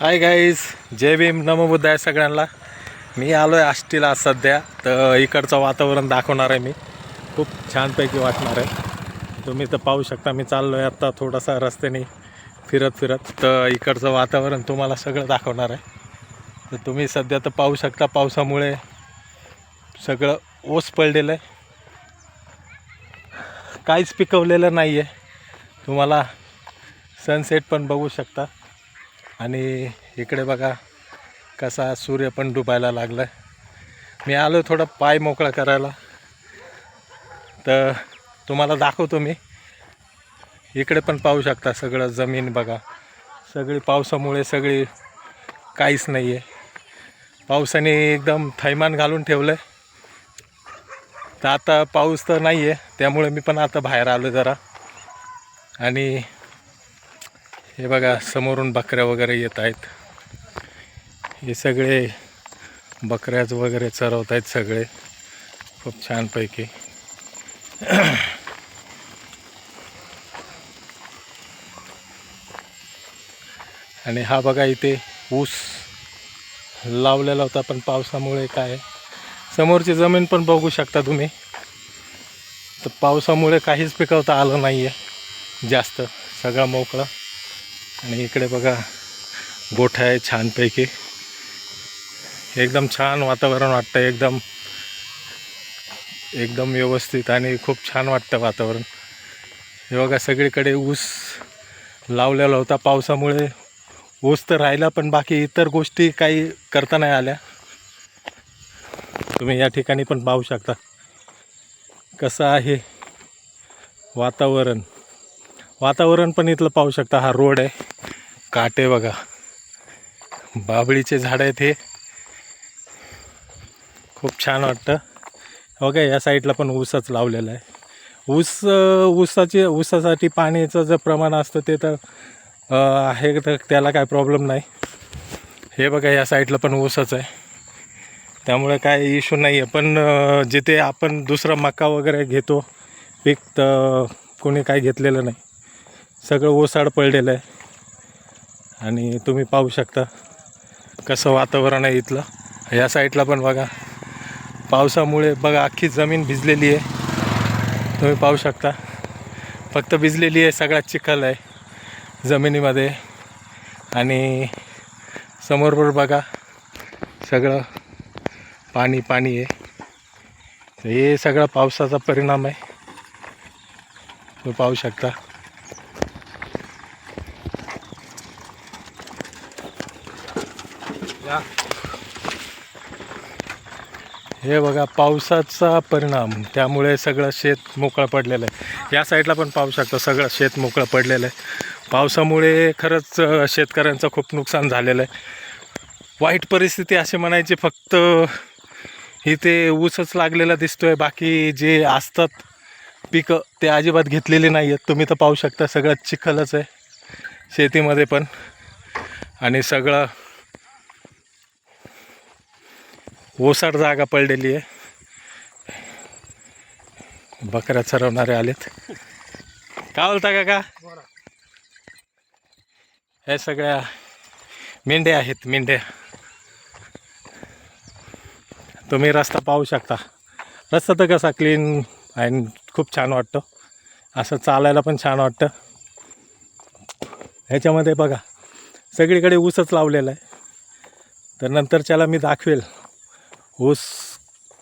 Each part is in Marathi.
हाय गाईज जय भीम. नमो आहे सगळ्यांना. मी आलो आहे आष्टीला आज सध्या. तर इकडचं वातावरण दाखवणार आहे मी. खूप छानपैकी वाटणार आहे. तुम्ही तर पाहू शकता मी चाललो आहे आत्ता थोडासा रस्त्याने फिरत फिरत. तर इकडचं वातावरण तुम्हाला सगळं दाखवणार आहे. तर तुम्ही सध्या तर पाहू शकता पावसामुळे सगळं ओस पडलेलं आहे. काहीच पिकवलेलं नाही आहे तुम्हाला सनसेट पण बघू शकता. आणि इकडे बघा कसा सूर्य पण डुबायला लागला मी आलो थोडं पाय मोकळा करायला. तर तुम्हाला दाखवतो मी. इकडे पण पाहू शकता सगळं जमीन बघा. सगळी पावसामुळे सगळी काहीच नाही आहे पावसाने एकदम थैमान घालून ठेवलं आहे तर आता पाऊस तर नाही आहे त्यामुळे मी पण आता बाहेर आलो जरा. आणि हे बघा समोरून बकऱ्या वगैरे येत आहेत. हे सगळे बकऱ्याच वगैरे चरवत आहेत सगळे. खूप छानपैकी. आणि हा बघा इथे ऊस लावलेला होता पण पावसामुळे काय समोरची जमीन पण बघू शकता तुम्ही. तर पावसामुळे काहीच पिकवता आलं नाही आहे जास्त सगळं मोकळं. आणि इकडे बघा गोठा आहे छानपैकी. एकदम छान वातावरण वाटतं एकदम एकदम व्यवस्थित आणि खूप छान वाटतं वातावरण. हे बघा सगळीकडे ऊस लावलेला होता. पावसामुळे ऊस तर राहिला पण बाकी इतर गोष्टी काही करता नाही आल्या. तुम्ही या ठिकाणी पण पाहू शकता कसं आहे वातावरण. वातावरण पण इथलं पाहू शकता हा रोड आहे. काटे बघा. बाबळीचे झाड आहेत हे. खूप छान वाटतं. हो बघा या साईडला पण ऊसच लावलेला आहे. ऊस ऊसाचे ऊसासाठी पाण्याचं जे प्रमाण असतं ते तर आहे तर त्याला काय प्रॉब्लेम नाही. हे बघा या साईडला पण ऊसच आहे. त्यामुळे काय इश्यू नाही आहे पण जिथे आपण दुसरा मका वगैरे घेतो पीक तर कोणी काय घेतलेलं नाही. सगळं ओसाड पडलेलं आहे. आणि तुम्ही पाहू शकता कसं वातावरण आहे इथलं. या साईडला पण बघा. पावसामुळे बघा अख्खी जमीन भिजलेली आहे. तुम्ही पाहू शकता. फक्त भिजलेली आहे सगळ्यात चिखल आहे जमिनीमध्ये. आणि समोरवर बघा सगळं पाणी पाणी आहे. हे सगळं पावसाचा परिणाम आहे. तुम्ही पाहू शकता. हे बघा पावसाचा परिणाम. त्यामुळे सगळं शेत मोकळं पडलेलं आहे. या साईडला पण पाहू शकता सगळं शेत मोकळं पडलेलं आहे. पावसामुळे खरंच शेतकऱ्यांचं खूप नुकसान झालेलं आहे. वाईट परिस्थिती अशी म्हणायची फक्त इथे ऊसच लागलेला दिसतोय बाकी जे असतात पिकं ते अजिबात घेतलेले नाही आहेत तुम्ही तर पाहू शकता सगळं चिखलच आहे शेतीमध्ये पण. आणि सगळं ओसाड जागा पडलेली आहे. बकऱ्या चरवणारे आलेत. काय बोलता का हे सगळ्या मेंढ्या आहेत मेंढ्या तुम्ही रस्ता पाहू शकता. रस्ता तर कसा क्लीन आणि खूप छान वाटतो. असं चालायला पण छान वाटतं. ह्याच्यामध्ये बघा सगळीकडे ऊसच लावलेला आहे. तर नंतरच्याला मी दाखवेल. ऊस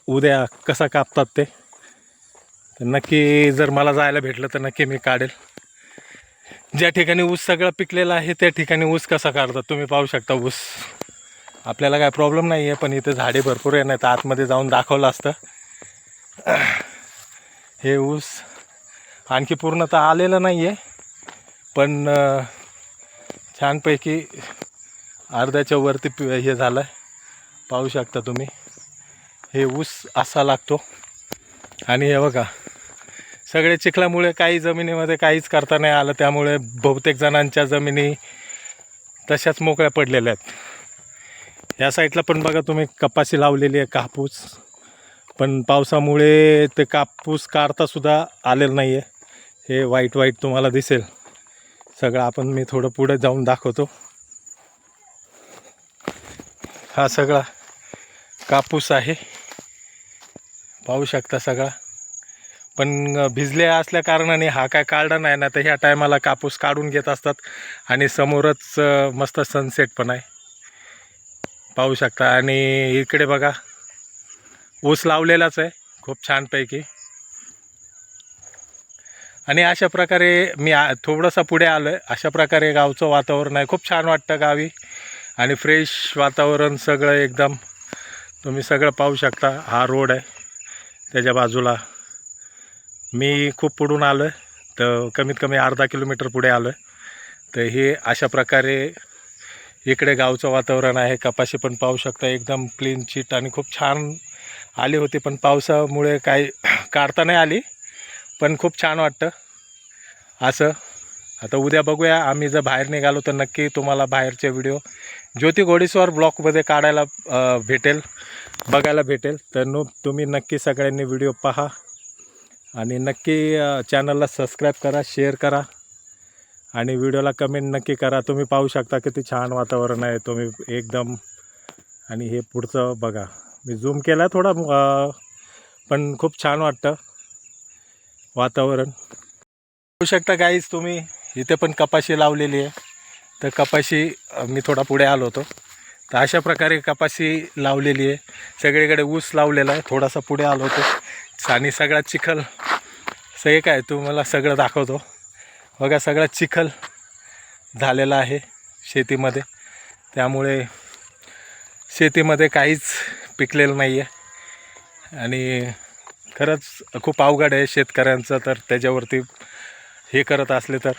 उद्या कसा कापतात ते? तर नक्की जर मला जायला भेटलं तर नक्की मी काढेल. ज्या ठिकाणी ऊस सगळं पिकलेलं आहे त्या ठिकाणी ऊस कसा काढतात तुम्ही पाहू शकता ऊस. आपल्याला काय प्रॉब्लेम नाही आहे पण इथे झाडे भरपूर आहे नाही तर आतमध्ये जाऊन दाखवलं असतं. हे ऊस आणखी पूर्ण तर आलेलं नाही आहे पण छानपैकी अर्ध्याच्या वरती हे झालं आहे पाहू शकता तुम्ही. हे ऊस असा लागतो. आणि हे बघा सगळे चिखलामुळे काही जमिनीमध्ये काहीच करता नाही आलं त्यामुळे बहुतेक जणांच्या जमिनी तशाच मोकळ्या पडलेल्या आहेत. या साईडला पण बघा तुम्ही कपाशी लावलेली आहे कापूस. पण पावसामुळे ते कापूस काढतासुद्धा आलेलं नाही आहे हे वाईट वाईट तुम्हाला दिसेल. सगळं आपण मी थोडं पुढे जाऊन दाखवतो. हा सगळा कापूस आहे. पाहू शकता सगळा. पण भिजले असल्या कारणाने हा काय काढला नाही ना तर ह्या टायमाला कापूस काढून घेत असतात आणि समोरच मस्त सनसेट पण आहे. पाहू शकता. आणि इकडे बघा ऊस लावलेलाच आहे खूप छानपैकी. आणि अशा प्रकारे मी आ थोडंसं पुढे आलो आहे अशा प्रकारे गावचं वातावरण आहे. खूप छान वाटतं गावी. आणि फ्रेश वातावरण सगळं एकदम तुम्ही सगळं पाहू शकता. हा रोड आहे. त्याच्या बाजूला मी खूप पुढून आलो आहे तर कमीत कमी अर्धा किलोमीटर पुढे आलो आहे तर हे अशा प्रकारे इकडे गावचं वातावरण आहे. कपाशी पण पाहू शकता एकदम क्लीन चिट आणि खूप छान आली होती. पण पावसामुळे काही काढता नाही आली. पण खूप छान वाटतं. असं. आता उद्या बघूया. आम्ही जर बाहेर निघालो तर नक्की तुम्हाला बाहेरचे व्हिडिओ ज्योती घोडेस्वर ब्लॉकमध्ये काढायला भेटेल. बघायला भेटेल. तर नो तुम्ही नक्की सगळ्यांनी व्हिडिओ पहा. आणि नक्की चॅनलला सबस्क्राईब करा शेअर करा. आणि व्हिडिओला कमेंट नक्की करा. तुम्ही पाहू शकता किती छान वातावरण आहे. तुम्ही एकदम आणि हे पुढचं बघा. मी झूम केला थोडा पण खूप छान वाटतं वातावरण. पाहू शकता काहीच तुम्ही इथे पण कपाशी लावलेली आहे. तर कपाशी मी थोडा पुढे आलो होतो. तर अशा प्रकारे कपाशी लावलेली आहे. सगळीकडे ऊस लावलेला आहे. थोडासा पुढे आलो होतो. आणि सगळा चिखल सगळे काय तुम्हाला सगळं दाखवतो. बघा सगळा चिखल झालेला आहे शेतीमध्ये. त्यामुळे शेतीमध्ये काहीच पिकलेलं नाही आहे. आणि खरंच खूप अवघड आहे शेतकऱ्यांचं. तर त्याच्यावरती हे करत असले तर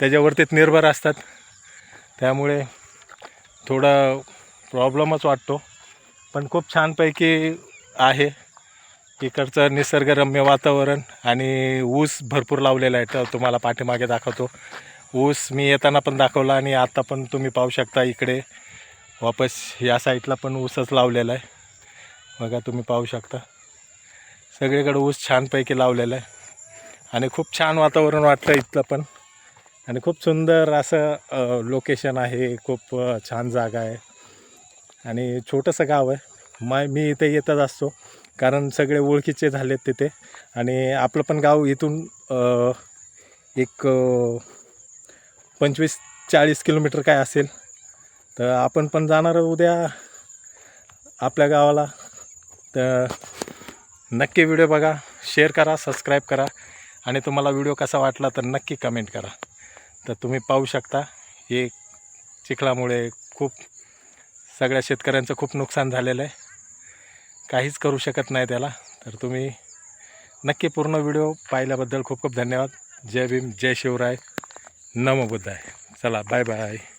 त्याच्यावरतीच निर्भर असतात. त्यामुळे थोडा प्रॉब्लेमच वाटतो पण खूप छानपैकी आहे. इकडचं निसर्गरम्य वातावरण आणि ऊस भरपूर लावलेला आहे तर तुम्हाला पाठीमागे दाखवतो. ऊस मी येताना पण दाखवला आणि आता पण तुम्ही पाहू शकता इकडे. वापस या साईडला पण ऊसच लावलेला आहे. बघा तुम्ही पाहू शकता. सगळीकडे ऊस छानपैकी लावलेला आहे. आणि खूप छान वातावरण वाटतं इथलं पण. आणि खूप सुंदर असं लोकेशन आहे. खूप छान जागा आहे. आणि छोटंसं गाव आहे. माय मी इथे येतच असतो. कारण सगळे ओळखीचे झालेत तिथे. आणि आपलं पण गाव इथून एक पंचवीस चाळीस किलोमीटर काय असेल तर आपण पण जाणार उद्या आपल्या गावाला. तर नक्की व्हिडिओ बघा शेअर करा सबस्क्राईब करा. आणि तुम्हाला व्हिडिओ कसा वाटला तर नक्की कमेंट करा. तर तुम्ही पाहू शकता हे चिखलामुळे खूप सगळ्या शेतकऱ्यांचं खूप नुकसान झालेलं आहे. काहीच करू शकत नाही त्याला. तर तुम्ही नक्की पूर्ण व्हिडिओ पाहिल्याबद्दल खूप खूप धन्यवाद. जय भीम जय शिवराय. नमो बुद्धाय. चला बाय बाय.